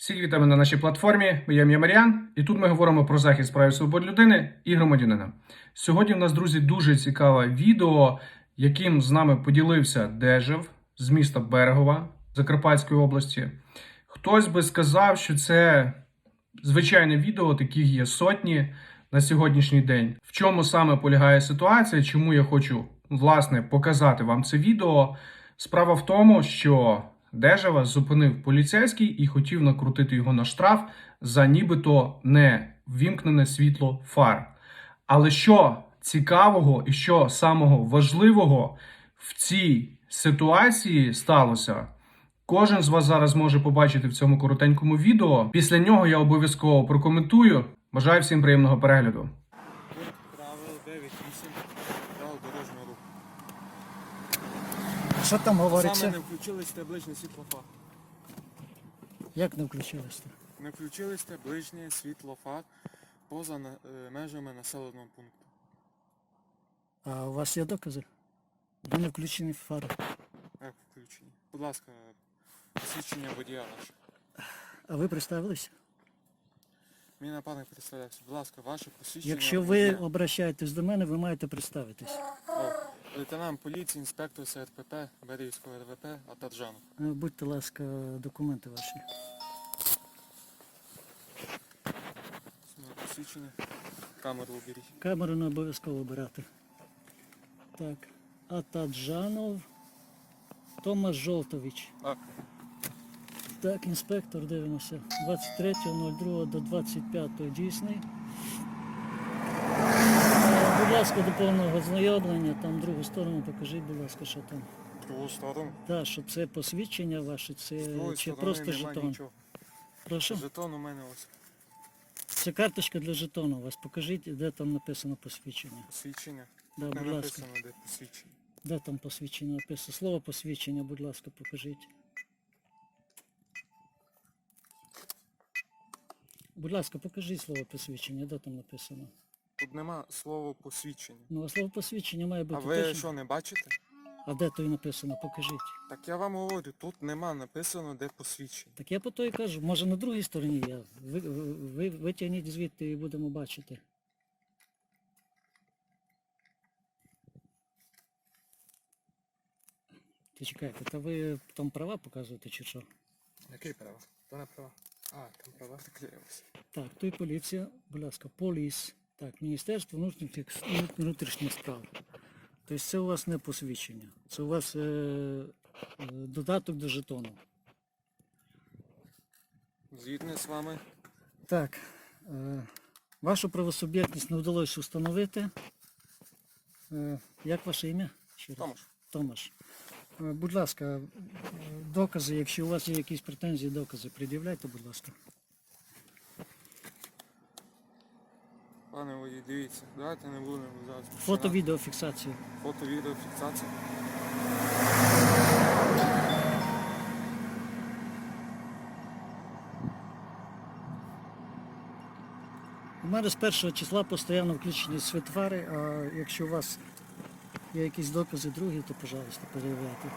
Всіх вітаємо на нашій платформі. Ім'я Маріан, і тут ми говоримо про захист прав і свобод людини і громадянина. Сьогодні в нас, друзі, дуже цікаве відео, яким з нами поділився Дежев з міста Берегова Закарпатської області. Хтось би сказав, що це звичайне відео, таких є сотні на сьогоднішній день. В чому саме полягає ситуація? Чому я хочу власне показати вам це відео? Справа в тому, що Дежева зупинив поліцейський і хотів накрутити його на штраф за нібито не ввімкнене світло фар. Але що цікавого і що самого важливого в цій ситуації сталося? Кожен з вас зараз може побачити в цьому коротенькому відео. Після нього я обов'язково прокоментую. Бажаю всім приємного перегляду. Що там Саме говориться? не включились табличне світлофар. Як не включилися? Не включились табличне світлофар поза на- е, межами населеного пункту. А у вас є докази? Ви не включені фари. Як включені? Будь ласка, посвідчення водія ваше. А ви представилися? Мій напарник представлявся. Будь ласка, ваше посвідчення. Якщо ви водія. обращаєтесь до мене, ви маєте представитись. О, лейтенант поліції, інспектор СРПП, Берівського РВП, Атаджанов. Е, Будьте ласка, документи ваші. Посвідчення. Камеру уберіть. Камеру не обов'язково обирати. Так. Атаджанов Томас Жолтович. А, Так, інспектор, дивимося. 23.02 до 25 дійсний. Будь ласка, до повного знайомлення, там другу сторону покажіть, будь ласка, що там. другу сторону. Так, що це посвідчення ваше, це другої чи сторони просто жетон. нічого. Прошу. Жетон у мене ось. Це карточка для жетону у вас. Покажіть, де там написано посвідчення. Посвідчення. Да, Не будь ласка. написано, де посвідчення. Де там посвідчення написано? Слово посвідчення, будь ласка, покажіть. Будь ласка, покажіть слово посвідчення, де там написано. Тут нема слова посвідчення. Ну, а слово посвідчення має бути. А ви теж. що не бачите? А де то і написано? Покажіть. Так я вам говорю, тут нема написано, де посвідчення. Так я по то і кажу, може на другій стороні є. Ви, ви, ви витягніть звідти і будемо бачити. Ти чекайте, та ви там права показуєте чи що? Який права? То не права. А, там права. Так, то і поліція, будь ласка, поліс. Так, Міністерство внутрішніх, внутрішніх справ. Тобто це у вас не посвідчення. Це у вас е, е, додаток до жетону. Згідний з вами. Так, е, вашу правосуб'єктність не вдалося встановити. Е, як ваше ім'я? Томаш. Томаш. Е, будь ласка, е, докази, якщо у вас є якісь претензії, докази, пред'являйте, будь ласка. Пане водій, дивіться, давайте не будемо зараз. Фото, починати. відео, фіксацію. Фото, відео, фіксація. У мене з першого числа постійно включені світфари, а якщо у вас є якісь докази другі, то, пожалуйста, переявляйте.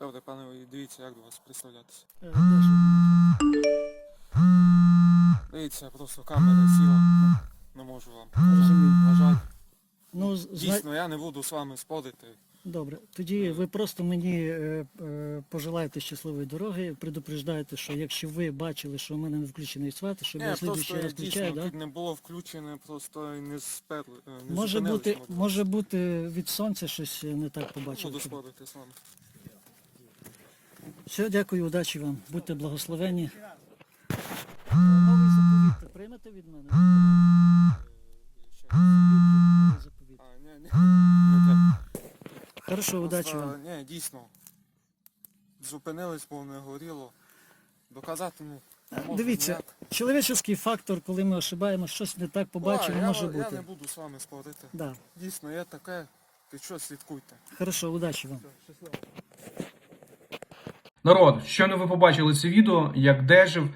Добре, пане дивіться, як до вас представлятися. Е, Дивіться, просто камера сіла. Ну, не можу вам. Розумію. На жаль. Ну, зна- Дійсно, я не буду з вами спорити. Добре, тоді ви просто мені е, е, пожелаєте щасливої дороги, предупреждаєте, що якщо ви бачили, що у мене не включений сват, щоб Ні, я просто слідуючий раз дійсно включаю, да? тут не було включене, просто і не сперли. е, Не Може зупинились, бути, може бути від сонця щось не так побачили. буду спорити з вами. Все, дякую, удачі вам. Будьте благословені. Новий заповіт приймете від мене? Новий заповіт. А, ні, ні. Хорошо, удачі Просто, вам. Ні, дійсно. Зупинились, бо не горіло. Доказати, ну, можна Дивіться, ніяк. чоловічий фактор, коли ми ошибаємо, щось не так побачимо, Ладно, може я, Я бути. не буду з вами спорити. Да. Дійсно, є таке. Ти що, слідкуйте. Хорошо, удачі вам. Щасливо. Народ, щойно ви побачили це відео, як Дежев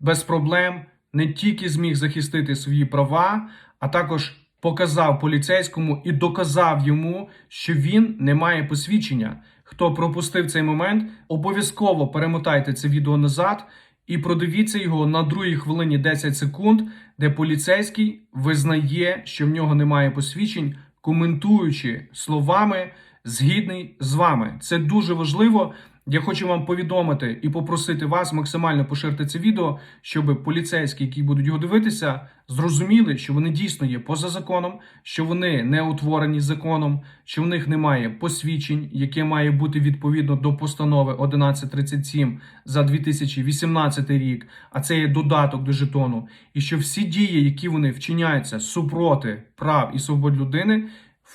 без проблем не тільки зміг захистити свої права, а також показав поліцейському і доказав йому, що він не має посвідчення. Хто пропустив цей момент, обов'язково перемотайте це відео назад і продивіться його на другій хвилині 10 секунд, де поліцейський визнає, що в нього немає посвідчень, коментуючи словами згідний з вами. Це дуже важливо. Я хочу вам повідомити і попросити вас максимально поширити це відео, щоб поліцейські, які будуть його дивитися, зрозуміли, що вони дійсно є поза законом, що вони не утворені законом, що в них немає посвідчень, яке має бути відповідно до постанови 1137 за 2018 рік, а це є додаток до жетону, і що всі дії, які вони вчиняються супроти прав і свобод людини,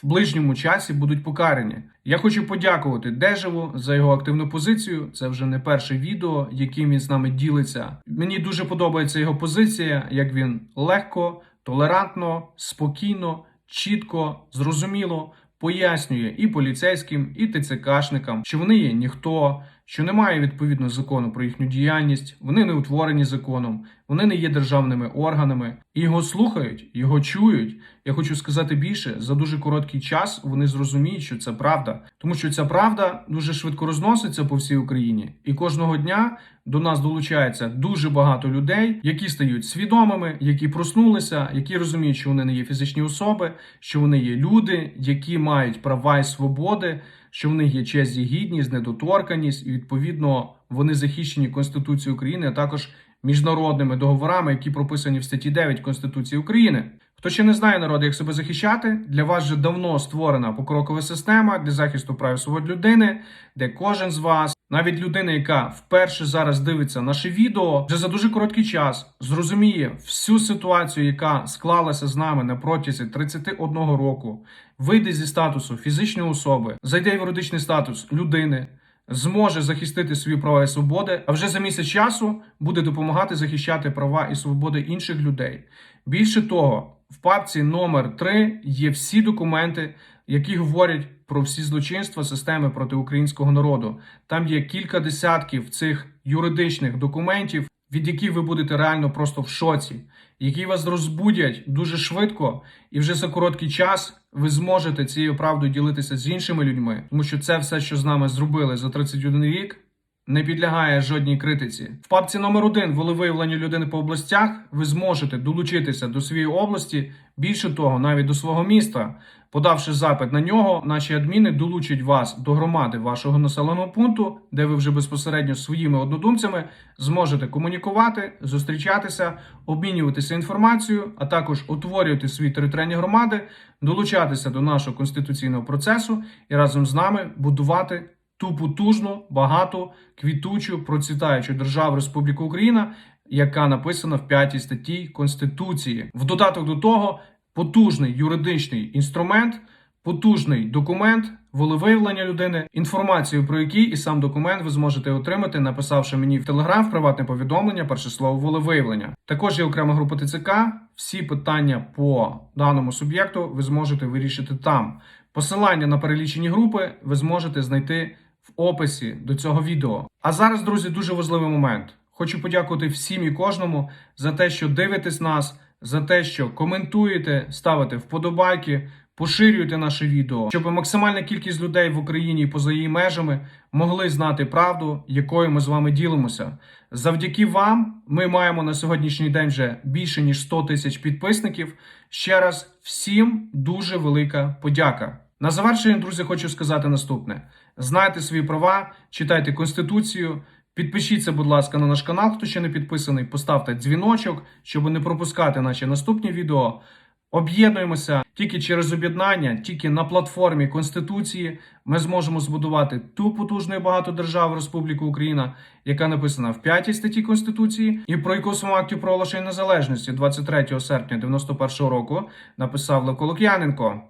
в ближньому часі будуть покарані. Я хочу подякувати Дежеву за його активну позицію. Це вже не перше відео, яким він з нами ділиться. Мені дуже подобається його позиція, як він легко, толерантно, спокійно, чітко, зрозуміло пояснює і поліцейським, і ТЦКшникам, що вони є ніхто, що немає відповідно закону про їхню діяльність, вони не утворені законом, вони не є державними органами, і його слухають, його чують. Я хочу сказати більше, за дуже короткий час вони зрозуміють, що це правда, тому що ця правда дуже швидко розноситься по всій Україні, і кожного дня до нас долучається дуже багато людей, які стають свідомими, які проснулися, які розуміють, що вони не є фізичні особи, що вони є люди, які мають права і свободи, що в них є честь і гідність, недоторканість, і відповідно вони захищені Конституцією України, а також міжнародними договорами, які прописані в статті 9 Конституції України. Хто ще не знає народу, як себе захищати, для вас вже давно створена покрокова система для захисту прав і свобод людини, де кожен з вас, навіть людина, яка вперше зараз дивиться наше відео, вже за дуже короткий час зрозуміє всю ситуацію, яка склалася з нами на протязі 31 року, вийде зі статусу фізичної особи, зайде в юридичний статус людини. Зможе захистити свої права і свободи, а вже за місяць часу буде допомагати захищати права і свободи інших людей. Більше того, в папці номер 3 є всі документи, які говорять про всі злочинства системи проти українського народу. Там є кілька десятків цих юридичних документів, від яких ви будете реально просто в шоці, які вас розбудять дуже швидко, і вже за короткий час ви зможете цією правдою ділитися з іншими людьми, тому що це все, що з нами зробили за 31 рік, не підлягає жодній критиці. В папці номер 1 волевиявлення людини по областях ви зможете долучитися до своєї області, більше того, навіть до свого міста. Подавши запит на нього, наші адміни долучать вас до громади вашого населеного пункту, де ви вже безпосередньо своїми однодумцями зможете комунікувати, зустрічатися, обмінюватися інформацією, а також утворювати свої територіальні громади, долучатися до нашого конституційного процесу і разом з нами будувати ту потужну, багату, квітучу, процвітаючу державу Республіку Україна, яка написана в п'ятій статті Конституції. В додаток до того, потужний юридичний інструмент, потужний документ, волевиявлення людини, інформацію про який і сам документ ви зможете отримати, написавши мені в Телеграм в приватне повідомлення, перше слово волевиявлення. Також є окрема група ТЦК. Всі питання по даному суб'єкту ви зможете вирішити там. Посилання на перелічені групи ви зможете знайти в описі до цього відео. А зараз, друзі, дуже важливий момент. Хочу подякувати всім і кожному за те, що дивитесь нас, за те, що коментуєте, ставите вподобайки, поширюєте наше відео, щоб максимальна кількість людей в Україні поза її межами могли знати правду, якою ми з вами ділимося. Завдяки вам ми маємо на сьогоднішній день вже більше ніж 100 тисяч підписників. Ще раз всім дуже велика подяка. На завершення, друзі, хочу сказати наступне: знайте свої права, читайте конституцію. Підпишіться, будь ласка, на наш канал, хто ще не підписаний. Поставте дзвіночок, щоб не пропускати наші наступні відео. Об'єднуємося тільки через об'єднання, тільки на платформі Конституції. Ми зможемо збудувати ту потужну і багату державу Республіку Україна, яка написана в п'ятій статті Конституції, і про яку своєму акті проголошення незалежності 23 серпня 91 року написав Левко Лук'яненко.